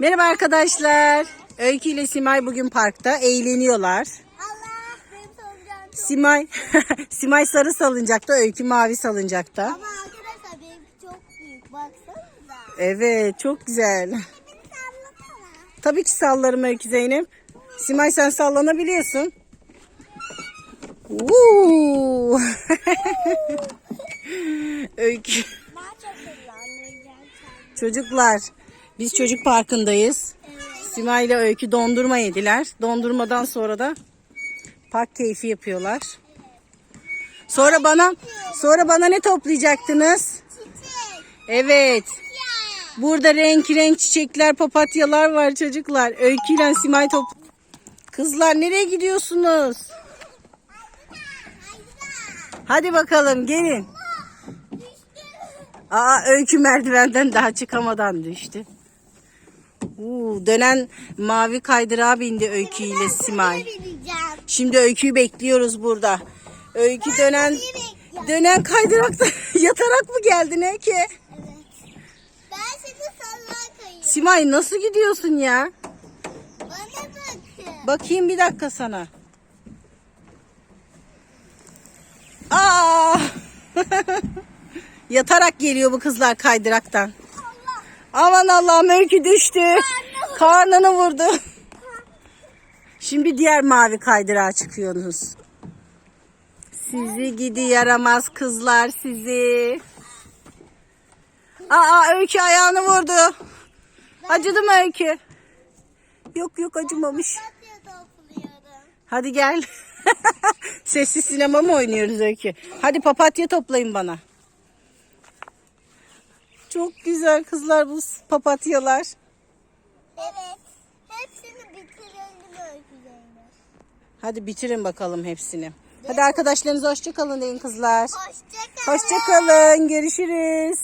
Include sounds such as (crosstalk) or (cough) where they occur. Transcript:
Merhaba arkadaşlar. Öykü ile Simay bugün parkta eğleniyorlar. Allah benim çok. Simay (laughs) Simay sarı salıncakta, Öykü mavi salıncakta. Ama arkadaşlar benimki çok büyük. Baksanıza. Evet, çok güzel. Tabii ki sallarım Öykü Zeynep. Simay sen sallanabiliyorsun. Uuu. (laughs) Öykü. Çocuklar, biz çocuk parkındayız. Simay ile Öykü dondurma yediler. Dondurmadan sonra da park keyfi yapıyorlar. Sonra bana sonra bana ne toplayacaktınız? Çiçek. Evet. Burada renk renk çiçekler, papatyalar var çocuklar. Öykü ile Simay top. Kızlar nereye gidiyorsunuz? Hadi bakalım gelin. Aa Öykü merdivenden daha çıkamadan düştü. Uuu, dönen mavi kaydırağa bindi Öykü ile Simay. Şimdi Öykü'yü bekliyoruz burada. Öykü dönen dönen kaydırakta (laughs) yatarak mı geldin Öykü? Evet. Ben kayayım. Simay nasıl gidiyorsun ya? Bana bakın. Bakayım bir dakika sana. Aa! (laughs) Yatarak geliyor bu kızlar kaydıraktan. Aman Allah'ım öykü düştü. Karnını vurdu. Şimdi diğer mavi kaydırağa çıkıyorsunuz. Sizi gidi yaramaz kızlar sizi. Aa öykü ayağını vurdu. Acıdı mı öykü? Yok yok acımamış. Hadi gel. (laughs) Sessiz sinema mı oynuyoruz Öykü? Hadi papatya toplayın bana. Çok güzel kızlar bu papatyalar. Evet. Hepsini bitirelim öykülerini. Hadi bitirin bakalım hepsini. Hadi arkadaşlarınıza hoşça kalın deyin kızlar. Hoşçakalın. Hoşça kalın. Görüşürüz.